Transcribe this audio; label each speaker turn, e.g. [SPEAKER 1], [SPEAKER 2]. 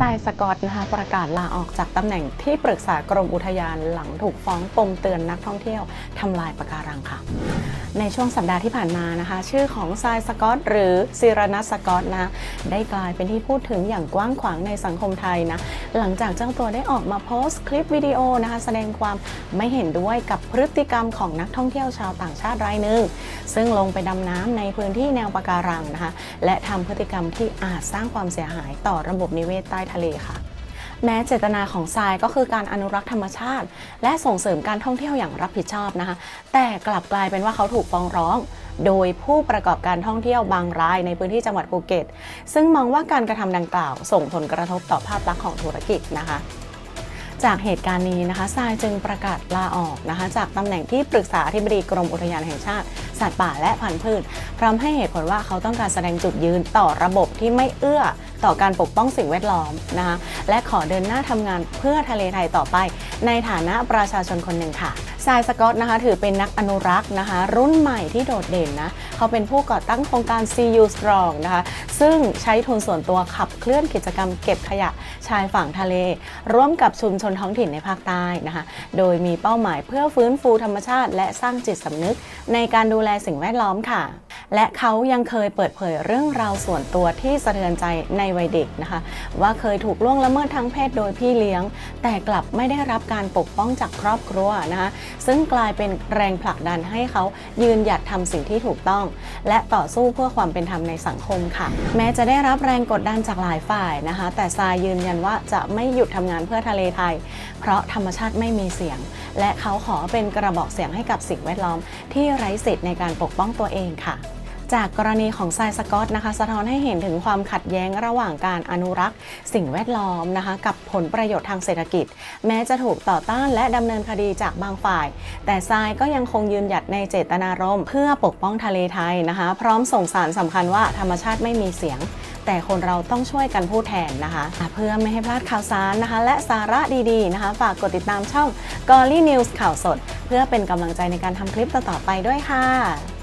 [SPEAKER 1] ทรายสกอตนะคะประกาศลาออกจากตำแหน่งที่ปรึกษากรมอุทยานหลังถูกฟ้องปมเตือนนักท่องเที่ยวทำลายปะการังค่ะ ในช่วงสัปดาห์ที่ผ่านมานะคะ ชื่อของทรายสกอตหรือซิรนัสสกอตนะได้กลายเป็นที่พูดถึงอย่างกว้างขวางในสังคมไทยนะหลังจากเจ้าตัวได้ออกมาโพสต์คลิปวิดีโอนะคะแสดงความไม่เห็นด้วยกับพฤติกรรมของนักท่องเที่ยวชาวต่างชาติรายหนึ่งซึ่งลงไปดำน้ำในพื้นที่แนวปะการังนะคะและทำพฤติกรรมที่อาจสร้างความเสียหายต่อระบบนิเวศใต้ทะเลค่ะ แม้เจตนาของทรายก็คือการอนุรักษ์ธรรมชาติ และส่งเสริมการท่องเที่ยวอย่างรับผิดชอบนะคะ แต่กลับกลายเป็นว่าเขาถูกฟ้องร้อง โดยผู้ประกอบการท่องเที่ยวบางรายในพื้นที่จังหวัดภูเก็ต ซึ่งมองว่าการกระทำดังกล่าว ส่งผลกระทบต่อภาพลักษณ์ของธุรกิจนะคะจากเหตุการณ์นี้นะคะทรายจึงประกาศลาออกนะคะ จากตำแหน่งที่ปรึกษาธิบดีกรมอุทยานแห่งชาติ สัตว์ป่าและพันธุ์พืช พร้อมให้เหตุผลว่าเขาต้องการแสดงจุดยืนต่อระบบที่ไม่เอื้อ ต่อการปกป้องสิ่งแวดล้อมนะคะและขอเดินหน้าทำงานเพื่อทะเลไทยต่อไป ในฐานะประชาชนคนหนึ่งค่ะทรายสกอตนะคะถือเป็นนักอนุรักษ์นะคะ รุ่นใหม่ที่โดดเด่นนะเขาเป็นผู้ก่อตั้งโครงการ See You Strong นะคะซึ่งใช้ทุนส่วนตัวขับเคลื่อนกิจกรรมเก็บขยะชายฝั่งทะเล ร่วมกับชุมชนท้องถิ่นในภาคใต้นะคะ โดยมีเป้าหมายเพื่อฟื้นฟูธรรมชาติ และสร้างจิตสำนึกในการดูแลสิ่งแวดล้อมค่ะ และเขายังเคยเปิดเผยเรื่องราวส่วนตัวที่สะเทือนใจในวัยเด็กนะคะ ว่าเคยถูกล่วงละเมิดทางเพศโดยพี่เลี้ยง แต่กลับไม่ได้รับการปกป้องจากครอบครัวนะคะซึ่งกลายเป็นแรงผลักดันให้เขายืนหยัดทำสิ่งที่ถูกต้อง และต่อสู้เพื่อความเป็นธรรมในสังคมค่ะ แม้จะได้รับแรงกดดันจากหลายฝ่ายนะคะ แต่ทรายยืนยันว่าจะไม่หยุดทำงานเพื่อทะเลไทย เพราะธรรมชาติไม่มีเสียง และเขาขอเป็นกระบอกเสียงให้กับสิ่งแวดล้อม ที่ไร้สิทธิ์ในการปกป้องตัวเองค่ะ จากกรณีของทรายสกอตนะคะ สะท้อนให้เห็นถึงความขัดแย้งระหว่างการอนุรักษ์ สิ่งแวดล้อมนะคะ กับผลประโยชน์ทางเศรษฐกิจ แม้จะถูกต่อต้านและดำเนินคดีจากบางฝ่าย แต่ทรายก็ยังคงยืนหยัดในเจตนารมณ์เพื่อปกป้องทะเลไทยนะคะ พร้อมส่งสารสำคัญว่าธรรมชาติไม่มีเสียงแต่คนเราต้องช่วยกันพูดแทนนะคะะเพื่อไม่ให้พลาดข่าวสารนะคะ และสาระดีๆนะคะ ฝากกดติดตามช่อง g o l l y News ข่าวสด เพื่อเป็นกำลังใจในการทำคลิปต่อๆไปด้วยค่ะ